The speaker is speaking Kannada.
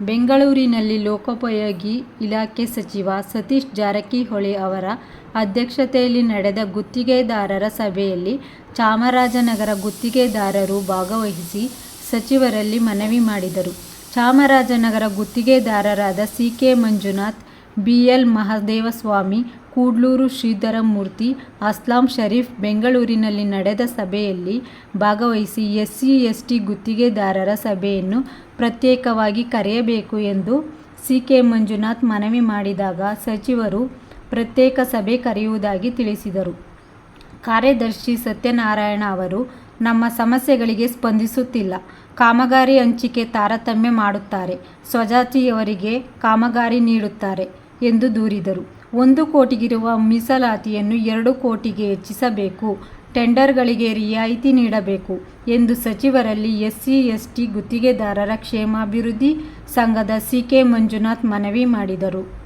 ಬೆಂಗಳೂರಿನಲ್ಲಿ ಲೋಕೋಪಯೋಗಿ ಇಲಾಖೆ ಸಚಿವ ಸತೀಶ್ ಜಾರಕಿಹೊಳಿ ಅವರ ಅಧ್ಯಕ್ಷತೆಯಲ್ಲಿ ನಡೆದ ಗುತ್ತಿಗೆದಾರರ ಸಭೆಯಲ್ಲಿ ಚಾಮರಾಜನಗರ ಗುತ್ತಿಗೆದಾರರು ಭಾಗವಹಿಸಿ ಸಚಿವರಲ್ಲಿ ಮನವಿ ಮಾಡಿದರು. Chamarajanagar ಗುತ್ತಿಗೆದಾರರಾದ C. K. Manjunath, B. L. Mahadevaswamy, Kudlur Shridharamurthy, Aslam Sharif ಬೆಂಗಳೂರಿನಲ್ಲಿ ನಡೆದ ಸಭೆಯಲ್ಲಿ ಭಾಗವಹಿಸಿ ಎಸ್ಸಿ, ಎಸ್ಟಿ ಗುತ್ತಿಗೆದಾರರ ಸಭೆಯನ್ನು ಪ್ರತ್ಯೇಕವಾಗಿ ಕರೆಯಬೇಕು ಎಂದು ಸಿ. ಕೆ. ಮಂಜುನಾಥ್ ಮನವಿ ಮಾಡಿದಾಗ ಸಚಿವರು ಪ್ರತ್ಯೇಕ ಸಭೆ ಕರೆಯುವುದಾಗಿ ತಿಳಿಸಿದರು. ಕಾರ್ಯದರ್ಶಿ ಸತ್ಯನಾರಾಯಣ ಅವರು ನಮ್ಮ ಸಮಸ್ಯೆಗಳಿಗೆ ಸ್ಪಂದಿಸುತ್ತಿಲ್ಲ. ಕಾಮಗಾರಿ ಹಂಚಿಕೆ ತಾರತಮ್ಯ ಮಾಡುತ್ತಾರೆ. ಸ್ವಜಾತಿಯವರಿಗೆ ಕಾಮಗಾರಿ ನೀಡುತ್ತಾರೆ ಎಂದು ದೂರಿದರು. ಒಂದು ಕೋಟಿಗಿರುವ ಮೀಸಲಾತಿಯನ್ನು ಎರಡು ಕೋಟಿಗೆ ಹೆಚ್ಚಿಸಬೇಕು. ಟೆಂಡರ್ಗಳಿಗೆ ರಿಯಾಯಿತಿ ನೀಡಬೇಕು ಎಂದು ಸಚಿವರಲ್ಲಿ ಎಸ್ಸಿ, ಎಸ್ಟಿ ಗುತ್ತಿಗೆದಾರರ ಕ್ಷೇಮಾಭಿವೃದ್ಧಿ ಸಂಘದ ಸಿ. ಕೆ. ಮಂಜುನಾಥ್ ಮನವಿ ಮಾಡಿದರು.